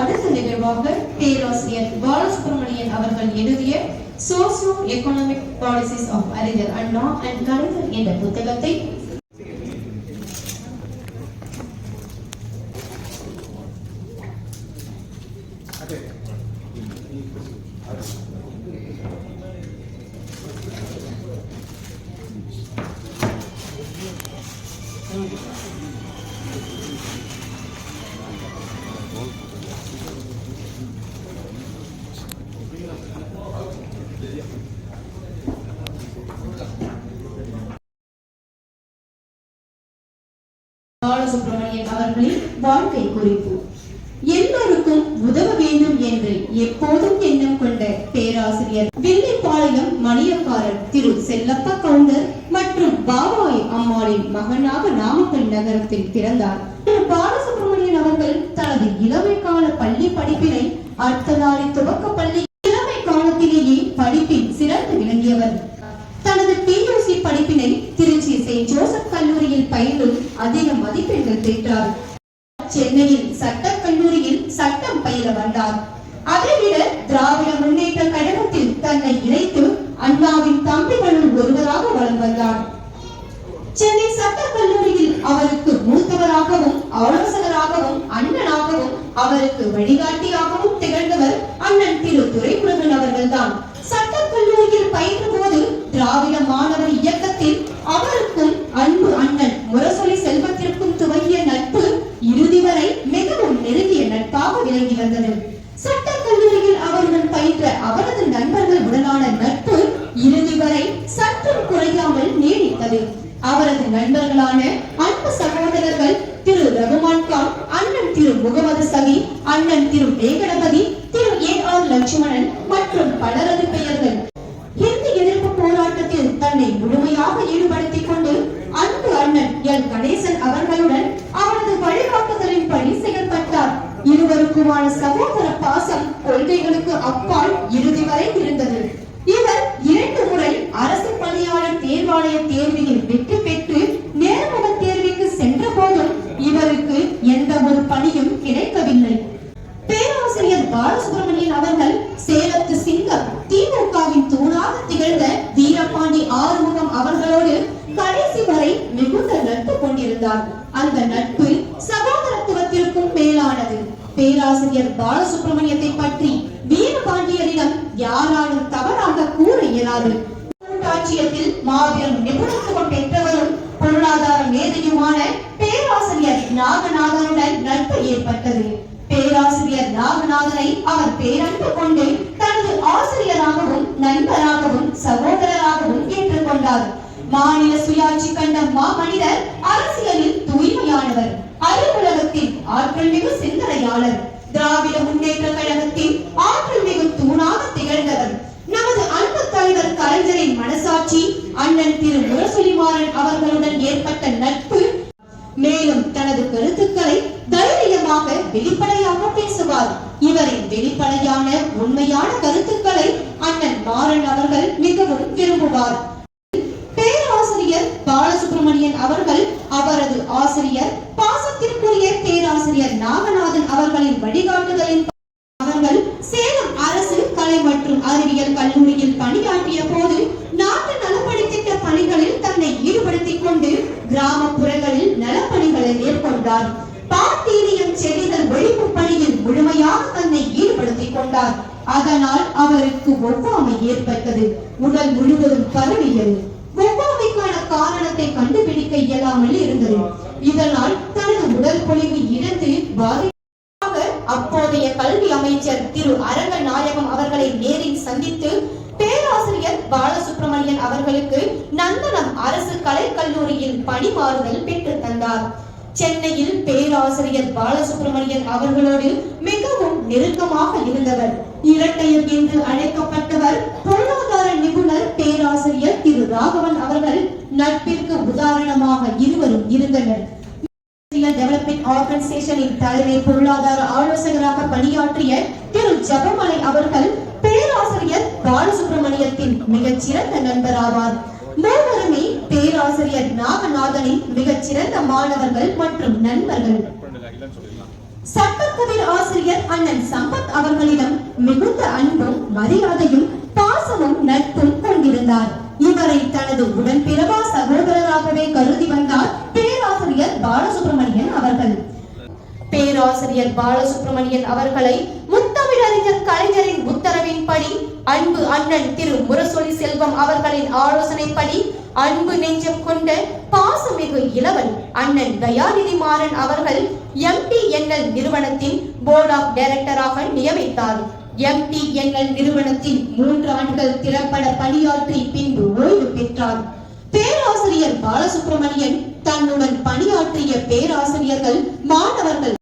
அடுத்த நிகழ்வாக பேராசிரியர் பாலசுப்ரமணியன் அவர்கள் எழுதிய சோசியோ எக்கனாமிக் பாலிசிஸ் ஆஃப் அறிஞர் அண்ணா அண்ட் கலைஞர் என்ற புத்தகத்தை வாழ்க்கை குறிப்பு எல்லோருக்கும் உதவ வேண்டும் என்று எப்போதும் எண்ணம் கொண்ட பேராசிரியர் வில்லிப்பாளையம் மணியக்காரர் திரு செல்லப்ப கவுண்டர் மற்றும் பாபாய் அம்மாளின் மகனாக நாமக்கல் நகரத்தில் பிறந்தார். திரு பாலசுப்ரமணியன் அவர்கள் தனது இளமை கால பள்ளி படிப்பினை அர்த்தநாரி துவக்க பள்ளி இளமை காலத்திலேயே படிப்பில் சிறந்து விளங்கியவர். தனது பியூசி படிப்பினை திருச்சி செயின்ட் ஜோசப் கல்லூரியில் பயிலும் அதிக மதிப்பெண்கள் பெற்றார். சென்னையில் சட்டக் கல்லூரியில் சட்டம் பயில வந்தார். அதைவிட திராவிட முன்னேற்ற கழகத்தில் தன்னை இணைத்து அண்ணாவின் தம்பிகளுள் ஒருவராக வலம் வந்தார். சென்னை சட்டக் கல்லூரியில் அவருக்கு மூத்தவராகவும் ஆலோசகராகவும் அண்ணனாகவும் அவருக்கு வழிகாட்டியாகவும் திகழ்ந்தவர் அண்ணன் திரு துரைமுருகன் அவர்கள்தான். சட்டக் கல்லூரியில் பயின்ற போது திராவிட மாணவர் இயக்கத்தில் அவருக்கும் அன்பு அண்ணன் முரசொலி செல்வத்திற்கும் துவங்கிய நட்பு இறுதி வரை மிகவும் நெருங்கிய நட்பாக விளங்கி வந்தது. சட்ட கல்லூரியில் அவருடன் பயின்ற அவரது நண்பர்கள் உடனான நட்பு இறுதி வரை சற்றும் குறையாமல் நீடித்தது. அவரது நண்பர்களான அன்பு சகோதரர்கள் திரு ரகுமான் கான் அண்ணன் திரு முகமது சகி அண்ணன் திரு வேங்கடபதி திரு ஏ ஆர் லட்சுமணன் மற்றும் பலரது பெயர்கள். ஹிந்தி எதிர்ப்பு போராட்டத்தில் தன்னை முழுமையாக ஈடுபடுத்திக் கொண்டு அன்பு அண்ணன் எல். கணேசன் அவர்களுடன் அவரது வழிகாட்டுதலின்படி செயல்பட்டார். இருவருக்குமான சகோதர பாசம் கொள்கைகளுக்கு அப்பால் இறுதி வரை இருந்தது. இவர் இரண்டு முறை அரசு பணியாளர் தேர்வாணைய தேர்வியில் வெற்றி பெற்று நேர்முக தேர்வுக்கு சென்ற போதும் இவருக்கு எந்த ஒரு பணியும் கிடைக்கவில்லை. பேராசிரியர் பாலசுப்ரமணியன் அவர்கள் சேலத்து சிங்கம் திமுகவின் தூணாக திகழ்ந்த வீரபாண்டி ஆறுமுகம் அவர்களோடு கடைசி வரை மிகுந்த நட்பு கொண்டிருந்தார். அந்த நட்பு சகோதரத்துவத்திற்கும் மேலானது. பேராசிரியர் பாலசுப்ரமணியத்தை பற்றி வீரபாண்டியரிடம் யாராலும் தவறாக கூற இயலாது. ஆட்சியத்தில் மாபெரும் நிபுணத்துவம் பெற்றவரும் பொருளாதார மேதையுமான பேராசிரியர் நாகநாதனுடன் நட்பு ஏற்பட்டது. பேராசிரியர் நாகநாதனை அவர் பேரன்பு கொண்டு தனது ஆசிரியராகவும் நண்பராகவும் சகோதரராகவும் ஏற்றுக்கொண்டார். மாநில சுயாட்சி கண்ட மாமனிதர் அரசியலில் தூய்மையானவர். அலுவலகத்தின் ஆற்றல் மிகு சிந்தனையாளர் திராவிட முன்னேற்ற கழகத்தின் ஆற்றல் மிகு தூணாக திகழ்ந்தவர். நமது அன்பு தலைவர் கலைஞரின் மனசாட்சி அண்ணன் திரு முரசொலிமாறன் அவர்களுடன் ஏற்பட்ட நட்பு மேலும் தனது கருத்துக்களை தைரியமாக வெளிப்படையாக பேசுவார். இவரின் வெளிப்படையான உண்மையான கருத்துக்களை அண்ணன் மாறன் அவர்கள் மிகவும் விரும்புவார். பேராசிரியர் பாலசுப்ரமணியன் அவர்கள் அவரது ஆசிரியர் பாசத்திற்குரிய பேராசிரியர் நாகநாதன் அவர்களின் வழிகாட்டுதலின் அவர்கள் சேலம் அரசு கலை மற்றும் அறிவியல் கல்லூரியில் பணியாற்றிய போது நாட்டு நலப்பணி திட்ட பணிகளில் தன்னை ஈடுபடுத்திக் கொண்டு கிராமப்புறங்களில் நலப்பணிகளை மேற்கொண்டார். பாத்தீரியம் செடிகள் ஒழிப்பு பணியில் முழுமையாக தன்னை ஈடுபடுத்திக் கொண்டார். அதனால் அவருக்கு ஒவ்வாமை ஏற்பட்டது. உடல் முழுவதும் பரவியது. ஒவ்வாமைக்கான காரணத்தை கண்டுபிடிக்க இயலாமல் இருந்தது. இதனால் தனது உடல் பொலிவு இழந்து அப்போதைய கல்வி அமைச்சர் திரு அரங்க நாயகம் அவர்களை நேரில் சந்தித்து பேராசிரியர் பாலசுப்ரமணியன் அவர்களுக்கு நந்தனம் அரசு கலைக்கல்லூரியில் பணிமாறுதல் பெற்று தந்தார். சென்னையில் பேராசிரியர் பாலசுப்ரமணியன் அவர்களோடு மிகவும் நெருக்கமாக இருந்தவர். இரட்டையர் என்று அழைக்கப்பட்டவர் பொருளாதார நிபுணர் பேராசிரியர் திரு ராகவன் அவர்கள் நட்பிற்கு உதாரணமாக இருவரும் இருந்தனர். டெவலப்மெண்ட் ஆர்கனைசேஷனின் தலைமை பொருளாதார ஆலோசகராக பணியாற்றிய திரு ஜபமலை அவர்கள் பேராசிரியர் பாலசுப்ரமணியத்தின் மிகச்சிறந்த நண்பர் ஆவார் மூவருமே பேராசிரியர் நாகநாதனின் மிகச்சிறந்த மாணவர்கள் மற்றும் நண்பர்கள். சட்டக்கவிர் ஆசிரியர் அண்ணன் சம்பத் அவர்களிடம் மிகுந்த அன்பும் மரியாதையும் பாசமும் நட்பும் கொண்டிருந்தார். இவரை தனது உடன்பிறவா சகோதரராகவே கருதி வந்தார் பேராசிரியர் பாலசுப்ரமணியன் அவர்கள் பேராசிரியர் பாலசுப்ரமணியன் அவர்களை முத்தமிழறிஞர் கலைஞரின் உத்தரவின்படி அன்பு அண்ணன் திரு முரசொலி செல்வம் அவர்களின் ஆலோசனைப்படி அன்பு நெஞ்சம் கொண்ட பாசமிகு இளவன் அண்ணன் தயாநிதி மாறன் அவர்கள் எம்டிஎன்எல் நிறுவனத்தின் போர்ட் ஆஃப் டைரக்டராக நியமித்தார். எம்டிஎன்எல் நிறுவனத்தில் மூன்று ஆண்டுகள் திறம்பட பணியாற்றி பின்பு ஓய்வு பெற்றார். பேராசிரியர் பாலசுப்ரமணியன் தன்னுடன் பணியாற்றிய பேராசிரியர்கள் மாணவர்கள்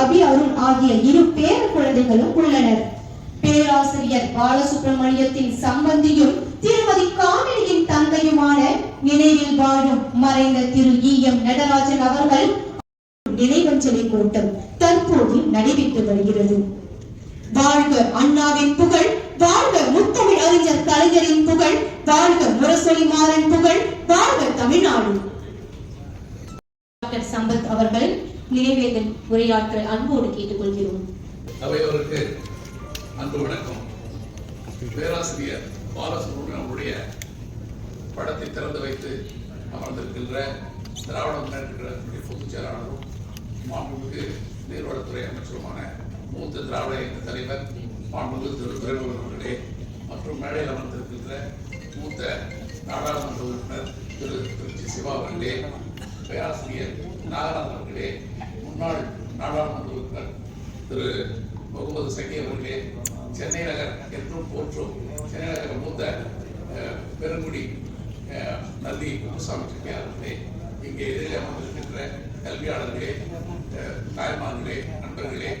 அபி அருண் ஆகிய இரு பேர குழந்தைகளும் உள்ளனர். பேராசிரியர் பாலசுப்ரமணியத்தின் சம்பந்தியும் திருமதி காமெடியின் தந்தையுமான நினைவில் வாழும் மறைந்த திரு இ. எம். நடராஜன் அவர்கள் நினைவஞ்சலி கூட்டம் தற்போது நடைபெற்று வருகிறது. வாழ்க அண்ணாவின் புகழ் வாழ்க முத்தமிழ் அறிஞர் கலைஞரின் புகழ் வாழ்க முரசொலி மாறன் புகழ் வாழ்க தமிழ்நாடு. டாக்டர் சம்பத் அவர்கள் நினைவேந்தல் உரையாற்ற அன்போடு கேட்டுக்கொள்கிறோம். அவையவருக்கு அன்பு வணக்கம். பேராசிரியர் பாலசுப்ரமணியன் அவருடைய படத்தை திறந்து வைத்து அமர்ந்திருக்கின்ற திராவிட முன்னேற்ற பொதுச் செயலாளரும் மாண்புமிகு நீர்வளத்துறை அமைச்சருமான மூத்த திராவிட இயக்க தலைவர் மாண்புமிகு திரு துரைமுகன் அவர்களே மற்றும் மேடையில் அமர்ந்திருக்கின்ற மூத்த நாடாளுமன்ற உறுப்பினர் திரு திருச்சி சிவா அவர்களே பேராசிரியர் நாகராஜன் அவர்களே முன்னாள் நாடாளுமன்ற உறுப்பினர் திரு முகமது சகி அவர்களே சென்னை நகர் என்றும் போற்றும் சென்னை நகர் மூத்த பெருங்குடி அஹ், நல்லி குப்புசாமி செட்டியார் அவர்களே இங்கே எதிரில் அமர்ந்திருக்கின்ற கல்வியாளர்களே தாய்மார்களே நண்பர்களே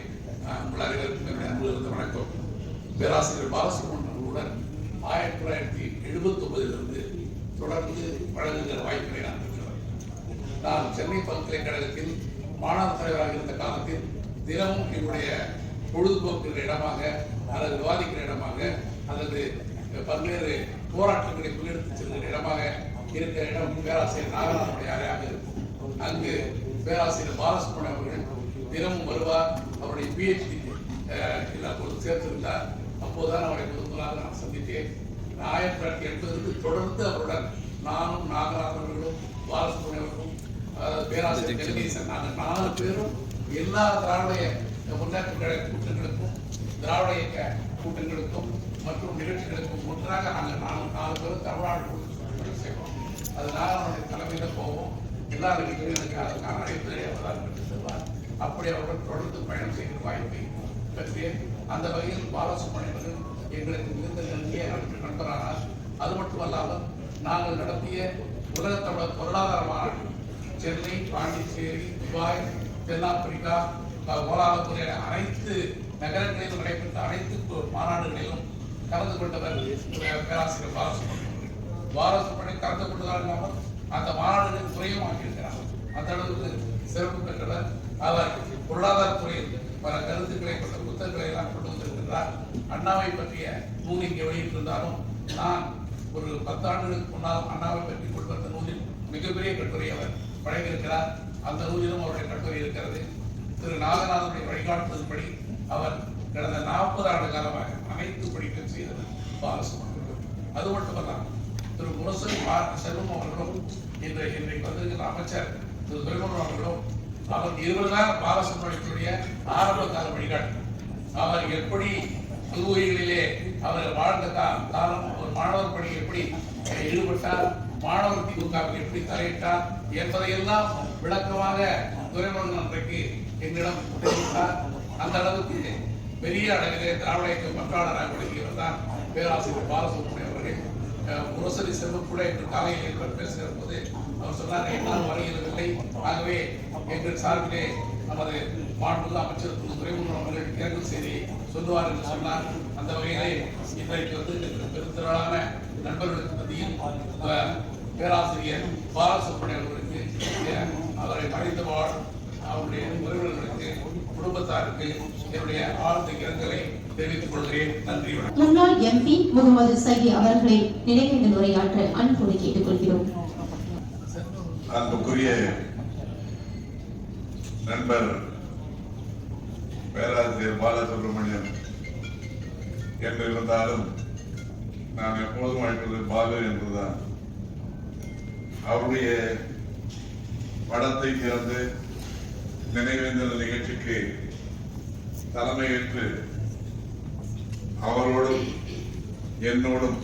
உங்கள் அனைவருக்கும் என்னுடைய இருந்த வணக்கம். பேராசிரியர் பாலசுப்ரமணியன் அவர்களுடன் ஆயிரத்தி தொள்ளாயிரத்தி எழுபத்தி ஒன்பதிலிருந்து தொடர்ந்து வழங்குகிற வாய்ப்பினை நான் நான் சென்னை பல்கலைக்கழகத்தில் மாணவர் தலைவராக இருந்த காலத்தில் தினமும் என்னுடைய பொழுதுபோக்குகிற இடமாக அல்லது விவாதிக்கிற இடமாக அல்லது பல்வேறு போராட்டங்களை முன்னெடுத்து செல்கிற இடமாக இருக்கிற இடம் பேராசிரியர் நாகராஜனுடைய அறையாக இருக்கும். அங்கு பேராசிரியர் பாலசுப்ரமணியம் அவர்கள் தினமும் வருவார். அவருடைய பிஹெச்டி அப்போது சேர்த்திருந்தார். அப்போதுதான் அவரை முதன்முதலாக நான் சந்தித்தேன். ஆயிரத்தி தொள்ளாயிரத்தி எண்பதுக்கு தொடர்ந்து அவருடன் நானும் நாகராஜன் அவர்களும் பாலசுப்ரமணியம் அவர்களும் பேராசிரியர் கலிநேசன் நாங்கள் நாலு பேரும் எல்லா திராவிட முன்னேற்ற கழக கூட்டங்களுக்கும் திராவிட இயக்க கூட்டங்களுக்கும் மற்றும் நிகழ்ச்சிகளுக்கும் ஒன்றாக நாங்கள் நாலு நாலு பேரும் தமிழ்நாடு செய்வோம் அது அவருடைய தலைமையில் போவோம் எல்லா நிகழ்ச்சியும் எனக்கு அதற்கான அழைப்பு அவர்தான் பெற்று செல்வார் அப்படி அவர்கள் தொடர்ந்து பயணம் செய்கிற வாய்ப்பை பெற்றேன் அந்த வகையில் பாலசுப்ரமணியன் எங்களுக்கு மிகுந்த நெருங்கிய நண்பரானார் அது மட்டுமல்லாமல் நாங்கள் நடத்திய உலகத்தோட பொருளாதார மாநாட்டில் சென்னை பாண்டிச்சேரி துபாய் தென்னாப்பிரிக்கா கோலாலம்பூர் என அனைத்து நகரங்களிலும் நடைபெற்ற அனைத்து மாநாடுகளிலும் கலந்து கொண்டவர் பேராசிரியர் பாலசுப்ரமணியன். அவர்கள். பாலசுப்ரமணியன் கலந்து கொண்டதால் இல்லாமல் அந்த மாநாடுகளில் துறையும் ஆக்கியிருக்கிறார் அந்த அளவுக்கு சிறப்பு பெற்றவர். அவர் பொருளாதாரத்துறையில் பல கருத்துக்களை கொண்ட புத்தகங்களை எல்லாம் கொண்டு வந்திருக்கிறார். அண்ணாவை பற்றிய நூல் இங்கே வெளியிட்டிருந்தாலும் நான் ஒரு பத்தாண்டுகளுக்கு முன்னால் அண்ணாவை பற்றி கொண்டு வந்த நூலில் மிகப்பெரிய கட்டுரை அவர் வழங்கியிருக்கிறார். அந்த நூலிலும் அவருடைய கட்டுரை இருக்கிறது. திரு நாகநாதனுடைய வழிகாட்டுதல்படி அவர் கடந்த நாற்பது ஆண்டு காலமாக அனைத்து படிப்பும் செய்தது பாலசுப்ரமணியம். அது மட்டுமல்லாமல் திரு முரசு மா- செல்வம் அவர்களும் இன்று இன்றைக்கு வந்திருக்கிற அமைச்சர் திரு துரைமுருகன் அவர்களும் அவர் இருவர்தான் பாலசுப்ரமணியத்துடைய ஆரம்ப கால வழிகாட்டு அவர் எப்படி புதுவைகளிலே அவர் வாழ்ந்த காலம் ஒரு மாணவர் பணி எப்படி ஈடுபட்டார் மாணவர் திமுகவில் எப்படி தலையிட்டார் என்பதையெல்லாம் விளக்கமாக துரைமுருகன் அன்றைக்கு என்னிடம் தெரிவித்தார். அந்த அளவுக்கு பெரிய அளவிலே திராவிட இயக்க பற்றாளராக விளங்கியவர் தான் பேராசிரியர் பாலசுப்ரமணியம் அவர்கள். முரசரி முரசொலி செல்வம் கூட இன்று காலையில் இருவர் பேசுகிற போது அவர் சொன்னார் என்னால் வருகிறதில்லை ஆகவே எங்கள் சார்பிலே நமது மாண்புள்ள அமைச்சர் திரு துரைமுருகன் அவர்கள் தேர்தல் செய்தி சொல்லுவார் என்று சொன்னார். அந்த வகையிலே இன்றைக்கு வந்து பெருந்திரளான நண்பர்களுக்கு மத்தியில் பேராசிரியர் பாலசுப்ரமணியம் அவர்களுக்கு அவரை வாழ் அவருடைய உறவினர்களுக்கு குடும்பத்தாருக்கு என்னுடைய ஆழ்ந்த இரங்கலை தெரிவித்துக் கொள்கிறேன். நன்றி முன்னாள் எம்பி முகமது சகி அவர்களை நினைவேந்தல் உரையாற்ற அன்போடு கேட்டுக்கொள்கிறோம். அன்புக்குரிய நண்பர் பேராசிரியர் பாலசுப்ரமணியம் என்று இருந்தாலும் நான் எப்போதும் அழைப்பது பாலு என்றுதான் அவருடைய படத்தை திறந்து நினைவேந்தல் நிகழ்ச்சிக்கு தலைமையேற்று அவரோடும் என்னோடும்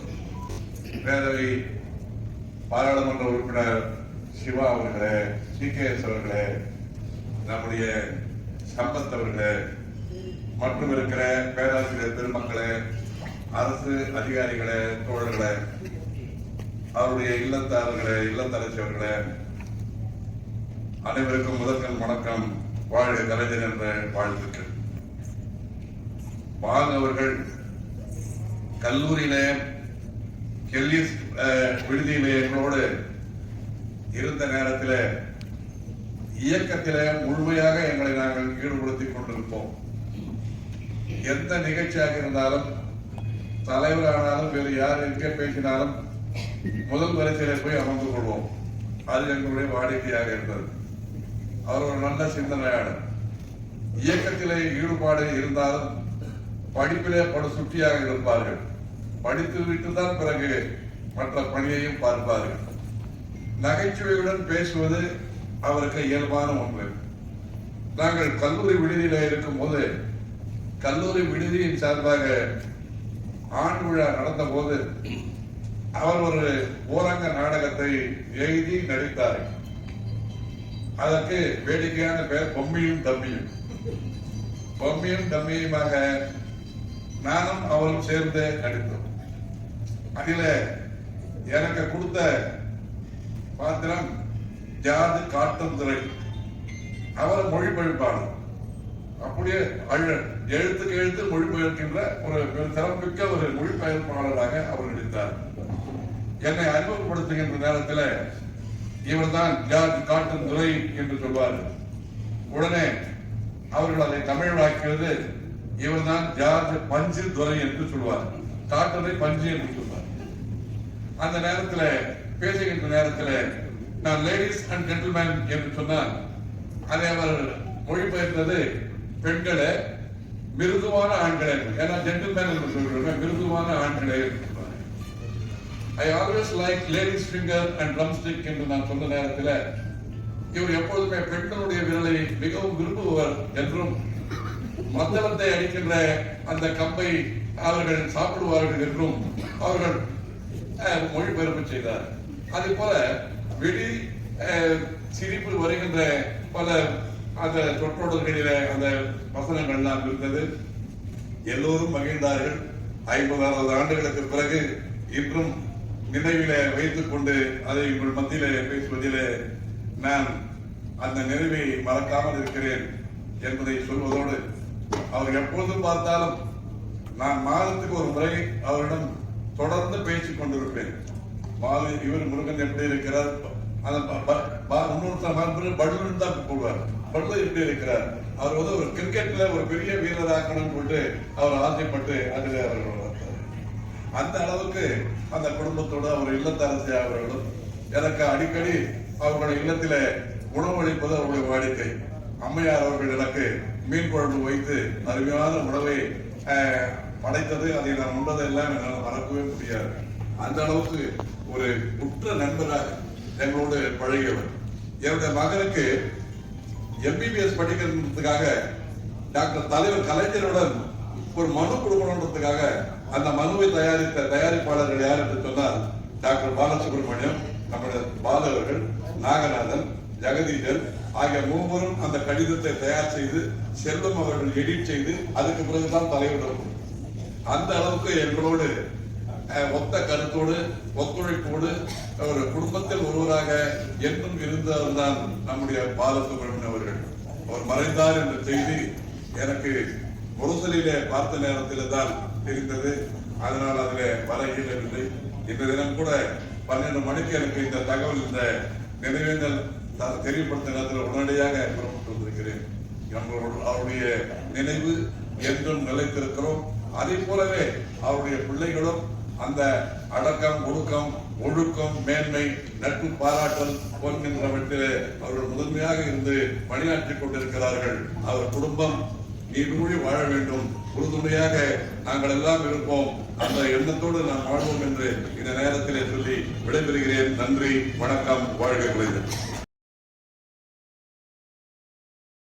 பேரவை பாராளுமன்ற உறுப்பினர் சிவா அவர்களே சி கே எஸ் அவர்களே நம்முடைய சம்பத் அவர்களே மற்றும் இருக்கிற பேராசிரியர் பெருமக்களே அரசு அதிகாரிகளை தோழர்களை அவருடைய இல்லத்தார்களை இல்லத்தரசியவர்களே அனைவருக்கும் முதற்கண் வணக்கம். வாழ்க கலைஞர் என்ற வாழ்த்துக்கள். பால் அவர்கள் கல்லூரியில கெல்லிஸ் விடுதியில விடுதியிலே எங்களோடு இருந்த நேரத்தில் இயக்கத்திலே முழுமையாக எங்களை நாங்கள் ஈடுபடுத்திக் கொண்டிருப்போம். எந்த நிகழ்ச்சியாக இருந்தாலும் தலைவரானாலும் வேறு யார் இருக்க பேசினாலும் முதல் வரிசையில போய் அமர்ந்து கொள்வோம். அது எங்களுடைய வாடிக்கையாக இருந்தது. அவர் ஒரு நல்ல சிந்தனையாளர். இயக்கத்திலே ஈடுபாடு இருந்தாலும் படிப்பிலே படு சுட்டியாக இருப்பார்கள். படித்து விட்டு தான் பிறகு மற்ற பணியையும் பார்ப்பார்கள். நகைச்சுவையுடன் பேசுவது அவருக்கு இயல்பான ஒன்று. நாங்கள் கல்லூரி விடுதியில இருக்கும் போது கல்லூரி விடுதியின் சார்பாக ஆண்டு விழா நடந்த போது அவர் ஒரு ஓரங்க நாடகத்தை எழுதி நடித்தார். அதற்கு வேடிக்கையான பெயர் பொம்மியும் தம்பியும் பொம்மியும் தம்பியுமாக நானும் அவரும் சேர்ந்து நடித்தோம். அதில எனக்கு கொடுத்த பாத்திரம் ஜாது காட்டும் துறை அவர் மொழிபெயர்ப்பாளர். அப்படியே எழுத்துக்கு எழுத்து மொழிபெயர்க்கின்ற ஒரு சிறப்பிக்க ஒரு மொழிபெயர்ப்பாளராக அவர் நடித்தார். என்னை அறிமுகப்படுத்துகின்ற நேரத்தில் இவர்தான் ஜார்ஜ் காட்டன் துறை என்று சொல்வார். உடனே அவர்கள் அதை தமிழாக்கியது இவர்தான் ஜார்ஜ் பஞ்சு துரை என்று சொல்வார். காட்டனை பஞ்சு என்று சொல்வார். அந்த நேரத்தில் பேசுகின்ற நேரத்தில் நான் லேடிஸ் அண்ட் ஜென்டில்மேன் என்று சொன்னால் அதை அவர் மொழிபெயர்த்தது பெண்களை மிருதுவான ஆண்களை. ஏன்னா ஜென்டில்மேன் என்று சொல்கிறோம் மிருதுவான ஆண்களை I always like ladies finger and drumstick என்று நான் சொன்ன நேரத்தில் இவர் எப்பொழுதுமே பெண்களுடைய விரலை மிகவும் விரும்புவர் என்றும் மத்தளத்தை அடிக்கின்ற அந்த கம்பை அவர்கள் சாப்பிடுவார்கள் என்றும் அவர்கள் அஹ், மொழிபெயர்ப்பு செய்தார். அதே போல விடி அஹ், சிரிப்பு வருகின்ற பல அந்த சொற்றொடர்களில அந்த வசனங்கள்லாம் இருந்தது. எல்லோரும் மகிழ்ந்தார்கள். ஐம்பதாவது ஆண்டுகளுக்கு பிறகு இன்றும் நினைவிலே வைத்துக் கொண்டு அதை உங்கள் மத்தியில பேசுவதிலே நான் அந்த நினைவை மறக்காமல் இருக்கிறேன் என்பதை சொல்வதோடு அவர் எப்பொழுதும் பார்த்தாலும் நான் மாதத்துக்கு ஒரு முறை அவரிடம் தொடர்ந்து பேசிக் கொண்டிருப்பேன். இவர் முருகன் எப்படி இருக்கிறார்? அந்த இன்னொருத்தர் மறுபடியும் தான் கூப்பிடுவார் பல்லு எப்படி இருக்கிறார். அவர் வந்து ஒரு கிரிக்கெட்ல ஒரு பெரிய வீரராக்கணும்னு சொல்லிட்டு அவர் ஆசைப்பட்டு அதில் அவர் வளர்த்தார். அந்த அளவுக்கு அந்த குடும்பத்தோட அவர் இல்லத்தரசி அவர்களும் எனக்கு அடிக்கடி அவர்களுடைய இல்லத்தில உணவளிப்பது அவருடைய வாடிக்கை. அம்மையார் அவர்கள் எனக்கு மீன் குழம்பு வைத்து அருமையான உணவை அஹ், படைத்தது. அதை நான் உண்டதெல்லாம் என்னால் மறக்கவே முடியாது. அந்த அளவுக்கு ஒரு உற்ற நண்பராக எங்களோடு பழகியவர். என்னுடைய மகனுக்கு எம்பிபிஎஸ் படிக்கிறதுக்காக டாக்டர் தலைவர் கலைஞருடன் ஒரு மனு கொடுக்கணுன்றதுக்காக அந்த மனுவை தயாரித்த தயாரிப்பாளர்கள் யார் என்று சொன்னால் டாக்டர் பாலசுப்ரமணியம் நம்முடைய பாலவர்கள் நாகநாதன் ஜெகதீஷன் ஆகிய மூவரும் அந்த கடிதத்தை தயார் செய்து செல்வம் அவர்கள் எடிட் செய்து அதுக்கு பிறகுதான் தலைவர் அந்த அளவுக்கு எங்களோடு அஹ், ஒத்த கருத்தோடு ஒத்துழைப்போடு ஒரு குடும்பத்தில் ஒருவராக என்றும் இருந்தவர் தான் நம்முடைய பாலசுப்ரமணியம் அவர்கள் அவர் மறைந்தார் என்ற செய்தி எனக்கு முரசலிலே பார்த்த நேரத்தில் தான் தெரிந்தது. அதனால் அதில் வர இயலவில்லை இந்த தினம் கூட பன்னெண்டு மணிக்கு எனக்கு இந்த தகவல் இந்த நினைவேந்தல் த- தெரியப்படுத்த நேரத்தில் உடனடியாக புறப்பட்டு வந்திருக்கிறேன். நம்மளோட அவருடைய நினைவு என்றும் நிலைத்திருக்கிறோம். அதே போலவே அவருடைய பிள்ளைகளும் அந்த அடக்கம் ஒடுக்கம் ஒழுக்கம் மேன்மை நட்பு பாராட்டல் போன்கின்றவற்றிலே அவர்கள் முதன்மையாக இருந்து பணியாற்றிக் கொண்டிருக்கிறார்கள். அவர் குடும்பம் நீடூழி வாழ வேண்டும். உறுதுணையாக நாங்கள் எல்லாம் இருப்போம். அந்த எண்ணத்தோடு நாம் வாழ்வோம் என்று இந்த நேரத்திலே சொல்லி விடைபெறுகிறேன். நன்றி வணக்கம் வாழ்க கலைஞர்